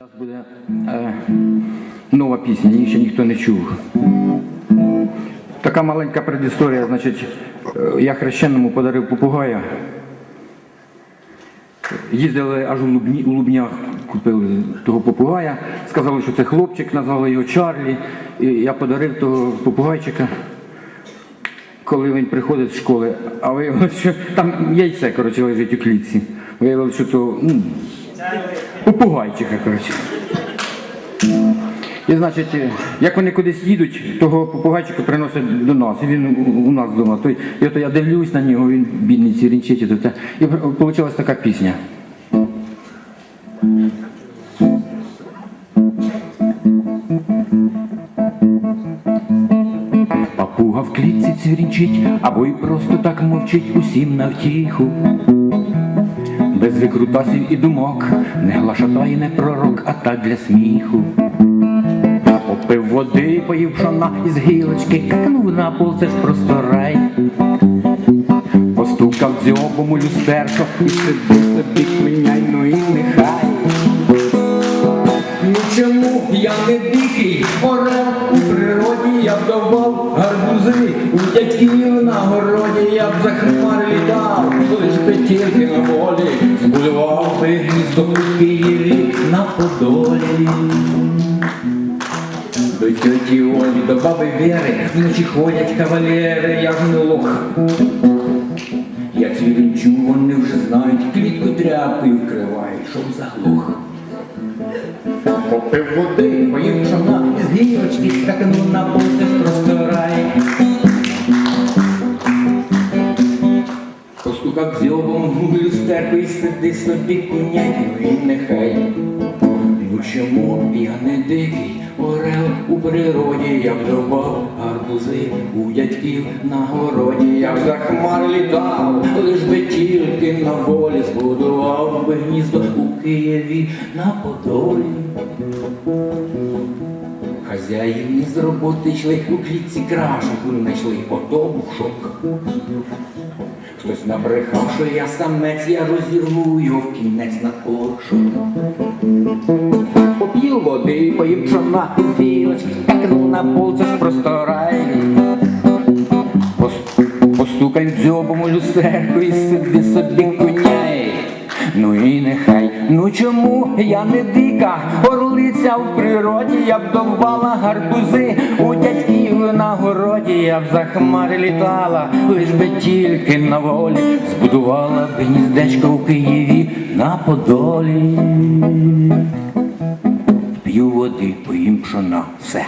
Зараз буде е, нова пісня, її ще ніхто не чув. Така маленька предісторія, значить, е, я хрещеному подарив попугая. Їздили аж у, Лубні, у Лубнях, купили того попугая. Сказали, що це хлопчик, назвали його Чарлі. І я подарив того попугайчика, коли він приходить з школи, а виявилося, що там яйце коротше, лежить у клітці. Виявилося, що то ну, попугайчика, коротше. І значить, е, як вони кудись їдуть, того попугайчика приносять до нас, і він у- нас вдома. Той, і от я дивлюсь на нього, він бідний цірінчить, і вийшла така пісня. Папуга в клітці цвірінчить, або й просто так мовчить усім на втіху. Без викрутасів і думок, не глашатай, не пророк, а так для сміху. Попив води, поїв пшона із гілочки, какнув на пол, це ж просто рай. Постукав дзьобом у люстерко і сиди собі кміняй, ну і нехай. Ну чому я не дикий орел у природі я б давав гарбузи у дядьків на городі я б за хмари літав, лиш би тільки на волі би гніздо на Подолі. До тьоті Олі, до баби Вери вночі ходять кавалери, я ж не лох. Я цвірінчу, вони вже знають, клітку тряпкою вкривають, щоб заглох. Попив води, поїв пшона із гілочки, скакнув Постукав дзьобом люстерку і сиди собі ну і нехай. Ну чому я не дикий орел у природі, я б давав гарбузи у дядьків на городі, я б за хмар літав, лиш би тільки на волі збудував би гніздо у Києві на Подолі. Хазяїни з роботи йшли у клітці крашенку знайшли, ото був шок. Хтось набрехав, що я самець, я розірву його в кінець на порошок. Поп'ю води, поїм пшона із гілочки, на пол, це ж просто. Постукай дзьобом у люстерку і сиди собі коняй. Ну і нехай, ну чому я не дика, орлиця в природі, я б довбала гарбузи у городі, я б за хмари літала, лиш би тільки на волі, збудувала б гніздечко в Києві на Подолі. П'ю води, поїм пшона, все.